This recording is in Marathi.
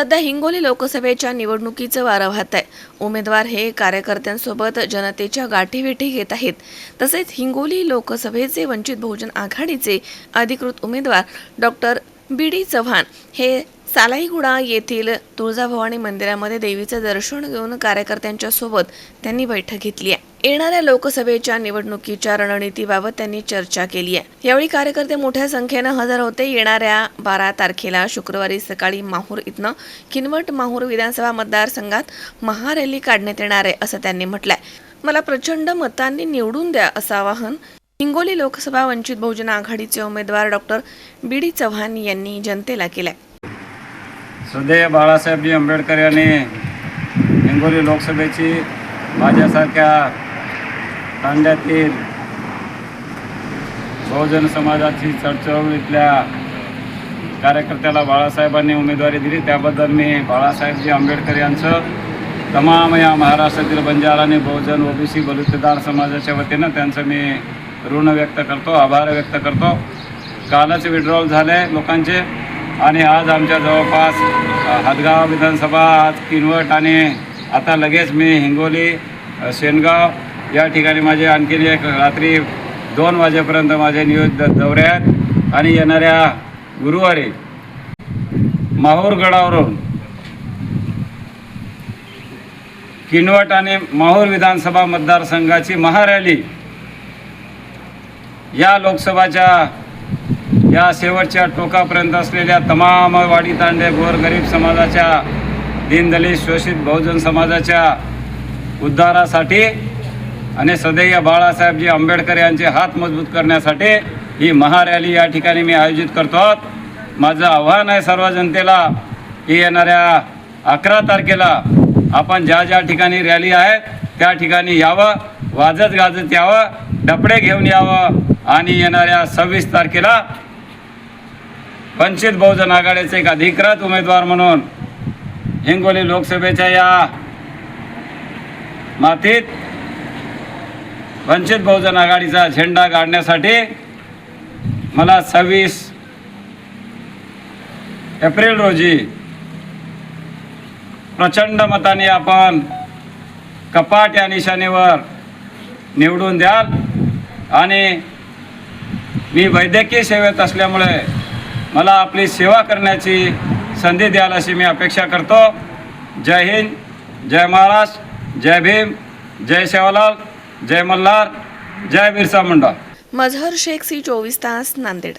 सध्या हिंगोली लोकसभेच्या निवडणुकीचं वारं वाहत आहे. उमेदवार हे कार्यकर्त्यांसोबत जनतेच्या गाठीभेटी घेत आहेत. तसेच हिंगोली लोकसभेचे वंचित बहुजन आघाडीचे अधिकृत उमेदवार डॉक्टर बी डी चव्हाण हे सालाईगुडा येथील तुळजाभवानी मंदिरामध्ये देवीचं दर्शन घेऊन कार्यकर्त्यांच्या सोबत त्यांनी बैठक घेतली आहे. येणाऱ्या लोकसभेच्या निवडणुकीच्या रणनीतीबाबत त्यांनी चर्चा केली आहे. यावेळी कार्यकर्ते मोठ्या संख्येनं हजर होते. येणाऱ्या बारा तारखेला शुक्रवारी सकाळी माहूर इथनं किनवट माहूर विधानसभा मतदारसंघात महारॅली काढण्यात येणार आहे असं त्यांनी म्हटलंय. मला प्रचंड मतांनी निवडून द्या असं आवाहन हिंगोली लोकसभा वंचित बहुजन आघाडीचे उमेदवार डॉक्टर बी डी चव्हाण यांनी जनतेला केलाय. सदैव बाळासाहेबजी आंबेडकर यांनी हिंगोली लोकसभेची माझ्यासारख्या तांड्यातील बहुजन समाजाची चळचळीतल्या कार्यकर्त्याला बाळासाहेबांनी उमेदवारी दिली. त्याबद्दल मी बाळासाहेबजी आंबेडकर यांचं तमाम या महाराष्ट्रातील बंजारा आणि बहुजन ओबीसी बलुतेदार समाजाच्या वतीनं त्यांचं मी ऋण व्यक्त करतो आभार व्यक्त करतो. कालच विड्रॉल झाले लोकांचे आणि आज आमच्या जवळपास हदगाव विधानसभा आज किनवट आणि आता लगेच मी हिंगोली शेनगाव या ठिकाणी माझे आणखीन एक रात्री दोन वाजेपर्यंत माझे नियोजित दौरे आहेत आणि येणाऱ्या गुरुवारी माहूरगडावरून किनवट आणि माहूर विधानसभा मतदारसंघाची महारॅली या लोकसभाच्या या शेवटच्या टोकापर्यंत असलेल्या तमाम वाडी तांडे गोरगरीब समाजाच्या दीनदलित शोषित बहुजन समाजाच्या उद्धारासाठी आणि सदैव बाळासाहेबजी आंबेडकर यांचे हात मजबूत करण्यासाठी ही महारॅली या ठिकाणी मी आयोजित करतो आहोत. माझं आव्हान आहे सर्व जनतेला की येणाऱ्या अकरा तारखेला आपण ज्या ज्या ठिकाणी रॅली आहे त्या ठिकाणी यावं वाजत गाजत यावं डपडे घेऊन यावं आणि येणाऱ्या सव्वीस तारखेला वंचित बहुजन आघाडीचे एक अधिकृत उमेदवार म्हणून हिंगोली लोकसभेच्या या मातीत वंचित बहुजन आघाडीचा झेंडा गाडण्यासाठी मला सव्वीस एप्रिल रोजी प्रचंड मताने आपण कपाट या निशाणीवर निवडून द्याल. आणि मी वैद्यकीय सेवेत असल्यामुळे मला आपली सेवा करण्याची संधी द्याल अशी मी अपेक्षा करतो. जय हिंद जय महाराष्ट्र जय भीम जय शेवालाल. जय मल्हार जय बिरसा मुंडा. मजहर शेख सी चोवीस तास Nanded.